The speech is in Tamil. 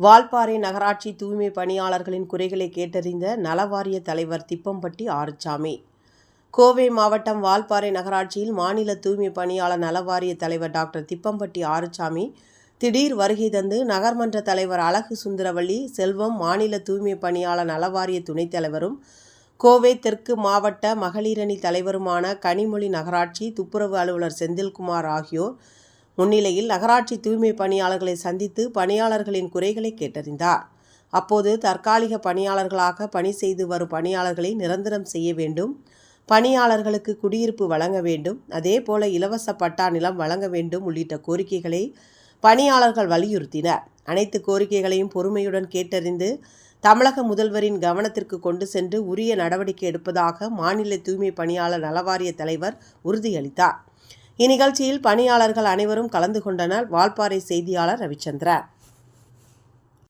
வால்பாறை நகராட்சி தூய்மை பணியாளர்களின் குறைகளை கேட்டறிந்த நலவாரிய தலைவர் திப்பம்பட்டி ஆறுச்சாமி. கோவை மாவட்டம் வால்பாறை நகராட்சியில் மாநில தூய்மை பணியாளர் நலவாரிய தலைவர் டாக்டர் திப்பம்பட்டி ஆறுச்சாமி திடீர் வருகை தந்து நகர்மன்ற தலைவர் அழகு சுந்தரவள்ளி செல்வம் மாநில தூய்மை பணியாளர் நலவாரிய துணைத் தலைவரும் கோவை தெற்கு மாவட்ட மகளிரணி தலைவருமான கனிமொழி நகராட்சி துப்புரவு அலுவலர் செந்தில்குமார் ஆகியோர் முன்னிலையில் நகராட்சி தூய்மை பணியாளர்களை சந்தித்து பணியாளர்களின் குறைகளை கேட்டறிந்தார். அப்போது தற்காலிக பணியாளர்களாக பணி செய்து வரும் பணியாளர்களை நிரந்தரம் செய்ய வேண்டும். பணியாளர்களுக்கு குடியிருப்பு வழங்க வேண்டும். அதேபோல இலவச பட்டா நிலம் வழங்க வேண்டும் உள்ளிட்ட கோரிக்கைகளை பணியாளர்கள் வலியுறுத்தினர். அனைத்து கோரிக்கைகளையும் பொறுமையுடன் கேட்டறிந்து தமிழக முதல்வரின் கவனத்திற்கு கொண்டு சென்று உரிய நடவடிக்கை எடுப்பதாக மாநில தூய்மை பணியாளர் நலவாரிய தலைவர் உறுதியளித்தார். இந்நிகழ்ச்சியில் பணியாளர்கள் அனைவரும் கலந்து கொண்டனர். வால்பாறை செய்தியாளர் ரவிச்சந்திரா